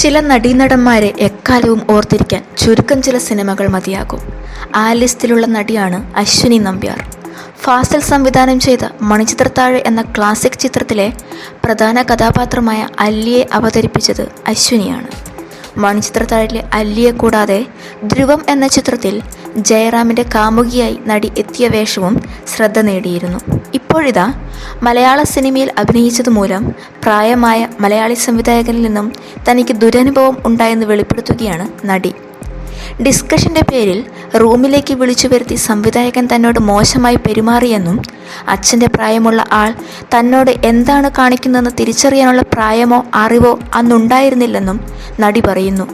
ചില നടീനടന്മാരെ എക്കാലവും ഓർത്തിരിക്കാൻ ചുരുക്കം ചില സിനിമകൾ മതിയാകും. ആ ലിസ്റ്റിലുള്ള നടിയാണ് അശ്വിനി നമ്പ്യാർ. ഫാസിൽ സംവിധാനം ചെയ്ത മണിച്ചിത്രത്താഴ് എന്ന ക്ലാസിക് ചിത്രത്തിലെ പ്രധാന കഥാപാത്രമായ അല്ലിയെ അവതരിപ്പിച്ചത് അശ്വിനിയാണ്. മണിച്ചിത്രത്താഴിലെ അല്ലിയെ കൂടാതെ ധ്രുവം എന്ന ചിത്രത്തിൽ ജയറാമിന്റെ കാമുകിയായി നടി എത്തിയ വേഷവും ശ്രദ്ധ നേടിയിരുന്നു. ഇപ്പോഴിതാ മലയാള സിനിമയിൽ അഭിനയിച്ചതുമൂലം പ്രായമായ മലയാളി സംവിധായകനിൽ നിന്നും തനിക്ക് ദുരനുഭവം ഉണ്ടായെന്ന് വെളിപ്പെടുത്തുകയാണ് നടി. ഡിസ്കഷന്റെ പേരിൽ റൂമിലേക്ക് വിളിച്ചു വരുത്തി സംവിധായകൻ തന്നോട് മോശമായി പെരുമാറിയെന്നും അച്ഛന്റെ പ്രായമുള്ള ആൾ തന്നോട് എന്താണ് കാണിക്കുന്നതെന്ന് തിരിച്ചറിയാനുള്ള പ്രായമോ അറിവോ അന്നുണ്ടായിരുന്നില്ലെന്നും നടി പറയുന്നു.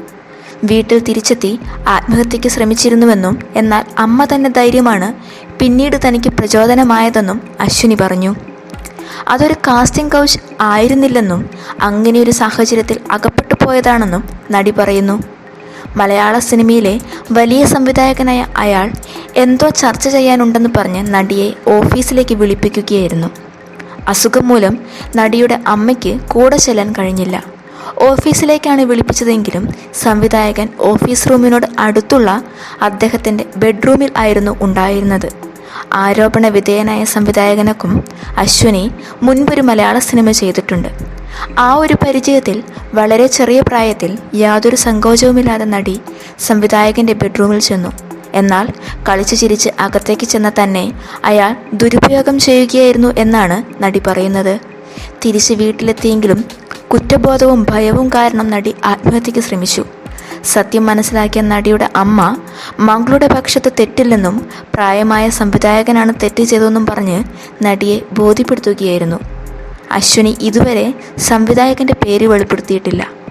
വീട്ടിൽ തിരിച്ചെത്തി ആത്മഹത്യയ്ക്ക് ശ്രമിച്ചിരുന്നുവെന്നും എന്നാൽ അമ്മ തന്നെ ധൈര്യമാണ് പിന്നീട് തനിക്ക് പ്രചോദനമായതെന്നും അശ്വിനി പറഞ്ഞു. അതൊരു കാസ്റ്റിംഗ് കൗച്ച് ആയിരുന്നില്ലെന്നും അങ്ങനെയൊരു സാഹചര്യത്തിൽ അകപ്പെട്ടു പോയതാണെന്നും നടി പറയുന്നു. മലയാള സിനിമയിലെ വലിയ സംവിധായകനായ അയാൾ എന്തോ ചർച്ച ചെയ്യാനുണ്ടെന്ന് പറഞ്ഞ് നടിയെ ഓഫീസിലേക്ക് വിളിപ്പിക്കുകയായിരുന്നു. അസുഖം മൂലം നടിയുടെ അമ്മയ്ക്ക് കൂടെ ചെല്ലാൻ കഴിഞ്ഞില്ല. ഓഫീസിലേക്കാണ് വിളിപ്പിച്ചതെങ്കിലും സംവിധായകൻ ഓഫീസ് റൂമിനോട് അടുത്തുള്ള അദ്ദേഹത്തിന്റെ ബെഡ്റൂമിൽ ആയിരുന്നു ഉണ്ടായിരുന്നത്. ആരോപണ വിധേയനായ സംവിധായകനക്കും അശ്വിനി മുൻപൊരു മലയാള സിനിമ ചെയ്തിട്ടുണ്ട്. ആ ഒരു പരിചയത്തിൽ വളരെ ചെറിയ പ്രായത്തിൽ യാതൊരു സങ്കോചവുമില്ലാതെ നടി സംവിധായകന്റെ ബെഡ്റൂമിൽ ചെന്നു. എന്നാൽ കളിച്ചു ചിരിച്ച് അകത്തേക്ക് ചെന്ന തന്നെ അയാൾ ദുരുപയോഗം ചെയ്യുകയായിരുന്നു എന്നാണ് നടി പറയുന്നത്. തിരിച്ച് വീട്ടിലെത്തിയെങ്കിലും കുറ്റബോധവും ഭയവും കാരണം നടി ആത്മഹത്യക്ക് ശ്രമിച്ചു. സത്യം മനസ്സിലാക്കിയ നടിയുടെ അമ്മ മകളുടെ പക്ഷത്ത് തെറ്റില്ലെന്നും പ്രായമായ സംവിധായകനാണ് തെറ്റ് ചെയ്തതെന്നും പറഞ്ഞ് നടിയെ ബോധ്യപ്പെടുത്തുകയായിരുന്നു. അശ്വിനി ഇതുവരെ സംവിധായകന്റെ പേര് വെളിപ്പെടുത്തിയിട്ടില്ല.